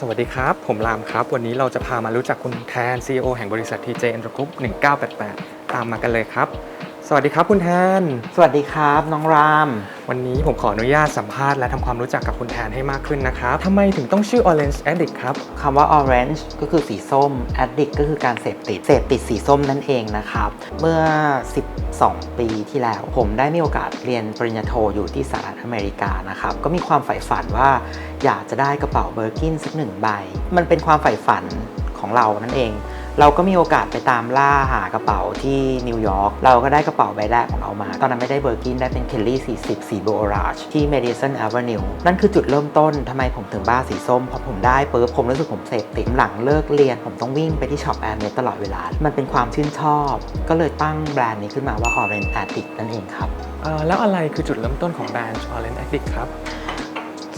สวัสดีครับ ผมรามครับ วันนี้เราจะพามารู้จักคุณแทน CEO แห่งบริษัท TJ e n t e r Group 1988 ตามมากันเลยครับ สวัสดีครับคุณแทน สวัสดีครับน้องราม วันนี้ผมขออนุญาตสัมภาษณ์และทำความรู้จักกับคุณแทนให้มากขึ้นนะครับทำไมถึงต้องชื่อ Orange Addict ครับคำว่า orange ก็คือสีส้ม addict ก็คือการเสพติด เสพติดสีส้มนั่นเองนะครับ เมื่อ 12 ปีที่แล้ว ผมได้มีโอกาสเรียนปริญญาโทอยู่ที่สหรัฐอเมริกานะครับ ก็มีความใฝ่ฝันว่าอยากจะได้กระเป๋าเบอร์กินสักหนึ่งใบ มันเป็นความใฝ่ฝันของเรานั่นเอง เราก็มีโอกาสไปตามล่าหากระเป๋าที่นิวยอร์กเราก็ได้กระเป๋าใบแรกของเรามา ตอนนั้นไม่ได้เบอร์กินได้เป็นเคลลี่40สีโบราชที่ Madison Avenue นั่นคือจุดเริ่มต้นทำไมผมถึงบ้าสีส้มพอผมได้ปุ๊บผมรู้สึกผมเสพติดหลังเลิกเรียน ผมต้องวิ่งไปที่ช็อปแอร์เมตลอดเวลา มันเป็นความชื่นชอบ ก็เลยตั้งแบรนด์นี้ขึ้นมาว่า Orange Addict นั่นเองครับแล้วอะไรคือจุดเริ่มต้นของแบรนด์ Orange Addict ครับ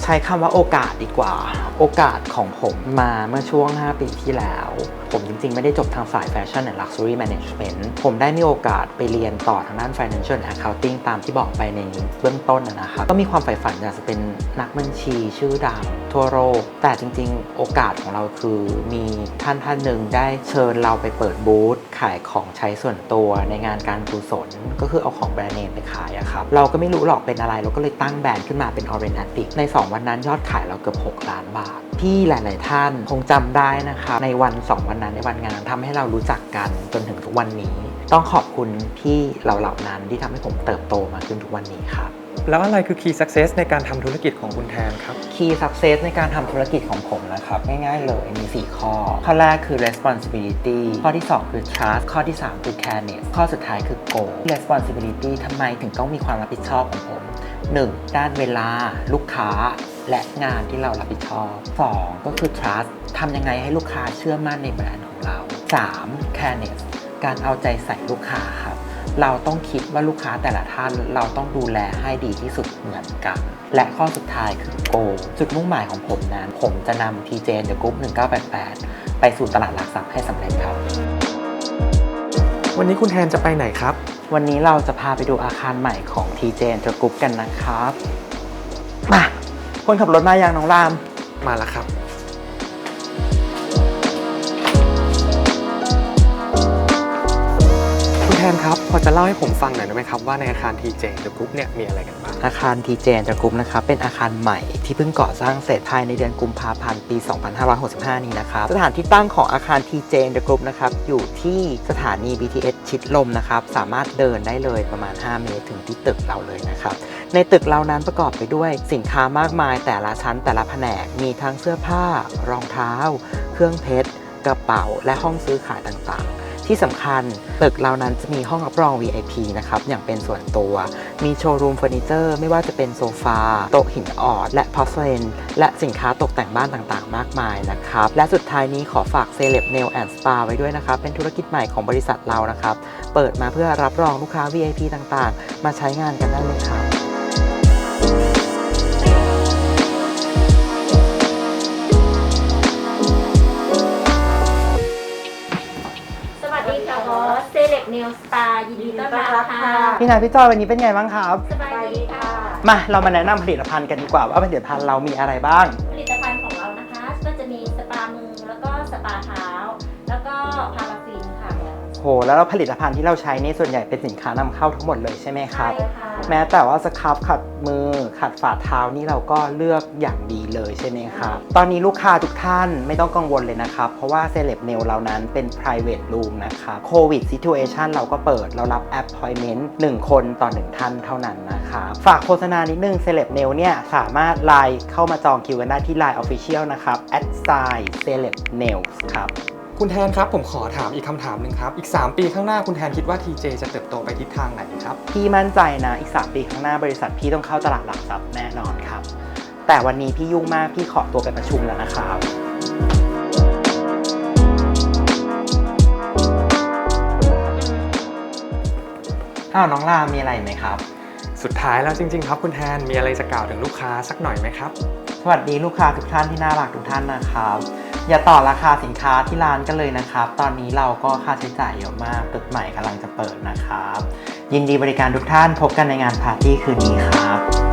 ช้คำว่าโอกาสดีกว่า โอกาสของผมมาเมื่อช่วง 5 ปีที่แล้ว ผมจริง ๆ ไม่ได้จบทางสาย Fashion and Luxury Management ผมได้มีโอกาสไปเรียนต่อทางด้าน Financial Accounting ตามที่บอกไปในเบื้องต้นนะครับ ก็มีความใฝ่ฝันอยากจะเป็นนักบัญชีชื่อดังทั่วโลก แต่จริง ๆ โอกาสของเราคือมีท่านท่านหนึ่งได้เชิญเราไปเปิดบูธขายของใช้ส่วนตัวในงานการกุศลก็คือเอาของแบรนด์เนมไปขายอะครับ เราก็ไม่รู้หรอกเป็นอะไร เราก็เลยตั้งแบรนด์ขึ้นมาเป็น Orange Addict ใน 2วันนั้นยอดขายเราเกือบ 6 ล้านบาท ที่หลาย ๆ ท่านคงจำได้นะคะในวัน 2 วันนั้นในวันงานทำให้เรารู้จักกันจนถึงทุกวันนี้ ต้องขอบคุณพี่เหล่าเหล่านั้นที่ทำให้ผมเติบโตมาขึ้นทุกวันนี้ครับแล้วอะไรคือ Key Success ในการทำธุรกิจของคุณแทนครับ Key Success ในการทำธุรกิจของผมนะครับ ง่ายๆเลยมี 4 ข้อ ข้อแรกคือ responsibility ข้อที่ 2 คือ trust ข้อที่ 3 คือ careness ข้อสุดท้ายคือ goal responsibility ทำไมถึงต้องมีความรับผิดชอบของผม 1. ด้านเวลา ลูกค้า และงานที่เรารับผิดชอบ 2. ก็คือ trust ทำยังไงให้ลูกค้าเชื่อมั่นในแบรนด์ของเรา 3. careness การเอาใจใส่ลูกค้าครับเราต้องคิดว่าลูกค้าแต่ละท่านเราต้องดูแลให้ดีที่สุดเหมือนกัน และข้อสุดท้ายคือโก จุดมุ่งหมายของผมนั้น ผมจะนำ TJ The Group 1988 ไปสู่ตลาดหลักทรัพย์ให้สำเร็จครับ วันนี้คุณแทนจะไปไหนครับ วันนี้เราจะพาไปดูอาคารใหม่ของ TJ The Group กันนะครับมา คนขับรถมาอย่างน้องราม มาแล้วครับ คุณแทนครับ พอจะเล่าให้ผมฟังหน่อยได้ไหมครับว่าในอาคาร TJ The Group เนี่ยมีอะไรกันบ้าง อาคาร TJ The Group นะครับ เป็นอาคารใหม่ที่เพิ่งก่อสร้างเสร็จภายในเดือนกุมภาพันธ์ปี 2565 นี้นะครับ สถานที่ตั้งของอาคาร TJ The Group นะครับ อยู่ที่สถานี BTS ชิดลมนะครับ สามารถเดินได้เลยประมาณ 5 เมตรถึงที่ตึกเราเลยนะครับ ในตึกเรานั้นประกอบไปด้วยสินค้ามากมาย แต่ละชั้นแต่ละแผนกมีทั้งเสื้อผ้า รองเท้า เครื่องเพชร กระเป๋า และห้องซื้อขายต่างๆ ที่สำคัญตึกเรานั้นจะมีห้องรับรอง VIP นะครับอย่างเป็นส่วนตัว มีโชว์รูมเฟอร์นิเจอร์ไม่ว่าจะเป็นโซฟาโต๊ะหินอ่อนและพอสเลนและสินค้าตกแต่งบ้านต่างๆ มากมายนะครับ และสุดท้ายนี้ขอฝากเซเลบเนลแอนด์สปาไว้ด้วยนะครับ เป็นธุรกิจใหม่ของบริษัทเรานะครับ เปิดมาเพื่อรับรองลูกค้า VIP ต่างๆ มาใช้งานกันได้เลยครับ ดีค่ะบอสเซเลบเนลสตาร์ยินดีต้อนรับค่ะ พี่นายพี่จอยวันนี้เป็นไงบ้างครับ สบายดีค่ะ มาเรามาแนะนำผลิตภัณฑ์กันดีกว่าว่าผลิตภัณฑ์เรามีอะไรบ้าง ผลิต โหแล้วเราผลิตภัณฑ์ที่เราใช้นี่ส่วนใหญ่เป็นสินค้านำเข้าทั้งหมดเลยใช่ไหมครับใช่ค่ะแม้แต่ว่าสครับขัดมือขัดฝ่าเท้านี่เราก็เลือกอย่างดีเลยใช่ไหมครับ ตอนนี้ลูกค้าทุกท่านไม่ต้องกังวลเลยนะครับ เพราะว่าเซเลบเนลเรานั้นเป็น private room นะครับโควิด situation เราก็เปิดเรารับ appointment 1 คนต่อ 1 ท่านเท่านั้นนะครับฝากโฆษณานิดนึงเซเลบเนลเนี่ยสามารถไลน์เข้ามาจองคิวกันได้ที่ Line Official นะครับ at sign celeb nails ครับ คุณแทนครับผมขอถามอีกคำถามหนึ่งครับ อีก 3 ปีข้างหน้าคุณแทนคิดว่า TJ จะเติบโตไปทิศทางไหนครับ พี่มั่นใจนะอีก 3 ปีข้างหน้าบริษัทพี่ต้องเข้าตลาดหลักทรัพย์แน่นอนครับ แต่วันนี้พี่ยุ่งมากพี่ขอตัวไปประชุมแล้วนะครับอ้าวน้องลามีอะไรไหมครับ สุดท้ายแล้วจริง ๆ ครับคุณแทนมีอะไรจะกล่าวถึงลูกค้าสักหน่อยไหมครับ สวัสดีลูกค้าทุกท่านที่น่ารักทุกท่านนะครับ อย่าต่อราคาสินค้าที่ร้านกันเลยนะครับ ตอนนี้เราก็ค่าใช้จ่ายเยอะมากตึกใหม่กำลังจะเปิดนะครับ ยินดีบริการทุกท่านพบกันในงานปาร์ตี้คืนนี้ครับ